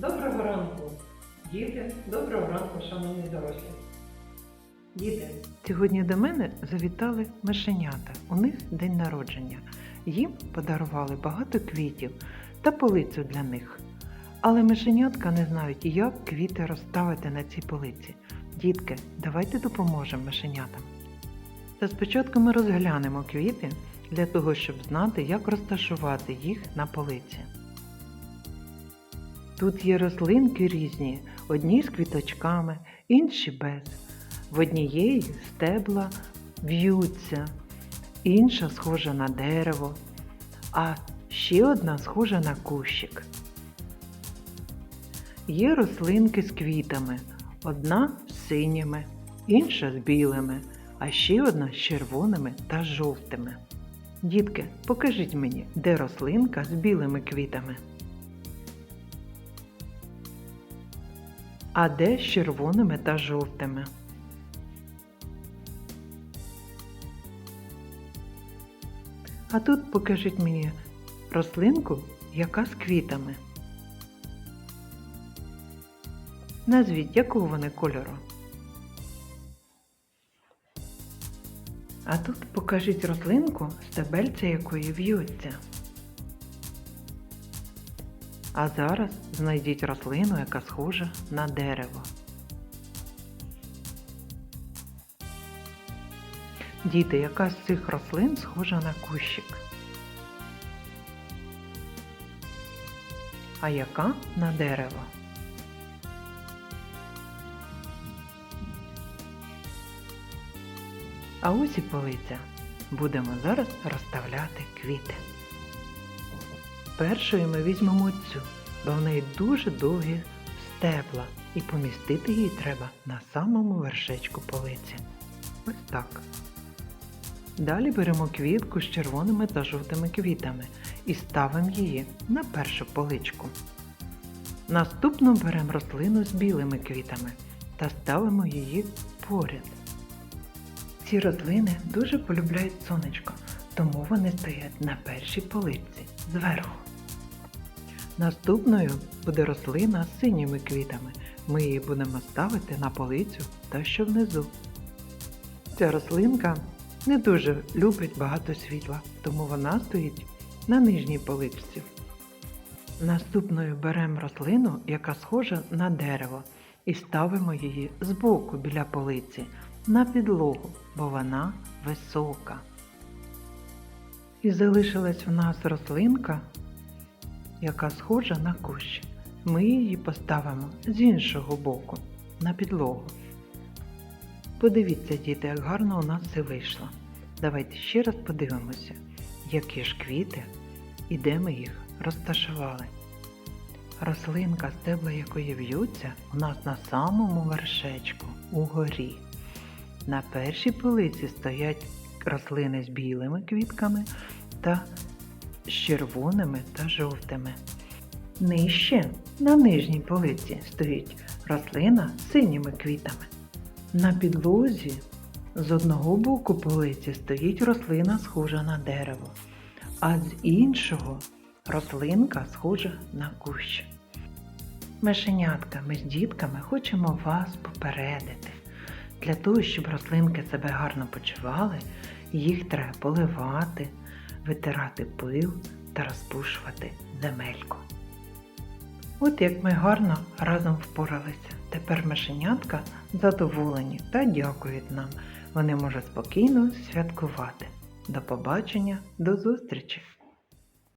Доброго ранку, діти, доброго ранку, шановні дорослі. Діти, сьогодні до мене завітали мишенята. У них день народження. Їм подарували багато квітів та полицю для них. Але мишенятка не знають, як квіти розставити на цій полиці. Дітки, давайте допоможемо мишенятам. Та спочатку ми розглянемо квіти для того, щоб знати, як розташувати їх на полиці. Тут є рослинки різні, одні з квіточками, інші без. В однієї стебла в'ються, інша схожа на дерево, а ще одна схожа на кущик. Є рослинки з квітами, одна з синіми, інша з білими, а ще одна з червоними та жовтими. Дітки, покажіть мені, де рослинка з білими квітами. А де з червоними та жовтими. А тут покажіть мені рослинку, яка з квітами. Назвіть, якого вони кольору. А тут покажіть рослинку, стебельця якої в'ються. А зараз знайдіть рослину, яка схожа на дерево. Діти, яка з цих рослин схожа на кущик? А яка на дерево? А ось і полиця. Будемо зараз розставляти квіти. Першою ми візьмемо цю, бо в неї дуже довгі стебла, і помістити її треба на самому вершечку полиці. Ось так. Далі беремо квітку з червоними та жовтими квітами і ставимо її на першу поличку. Наступно беремо рослину з білими квітами та ставимо її поряд. Ці рослини дуже полюбляють сонечко, тому вони стоять на першій полиці зверху. Наступною буде рослина з синіми квітами. Ми її будемо ставити на полицю та що внизу. Ця рослинка не дуже любить багато світла, тому вона стоїть на нижній поличці. Наступною беремо рослину, яка схожа на дерево, і ставимо її збоку біля полиці на підлогу, бо вона висока. І залишилась в нас рослинка, яка схожа на кущ. Ми її поставимо з іншого боку на підлогу. Подивіться, діти, як гарно у нас все вийшло. Давайте ще раз подивимося, які ж квіти і де ми їх розташували. Рослинка, стебла якої в'ються, у нас на самому вершечку угорі. На першій полиці стоять рослини з білими квітками та з червоними та жовтими. Нижче на нижній полиці стоїть рослина з синіми квітами. На підлозі з одного боку полиці стоїть рослина схожа на дерево, а з іншого рослинка схожа на кущ. Мишенятка, ми з дітками хочемо вас попередити. Для того, щоб рослинки себе гарно почували, їх треба поливати, витирати пил та розпушувати земельку. От як ми гарно разом впоралися. Тепер мишенятка задоволені та дякують нам. Вони можуть спокійно святкувати. До побачення, до зустрічі!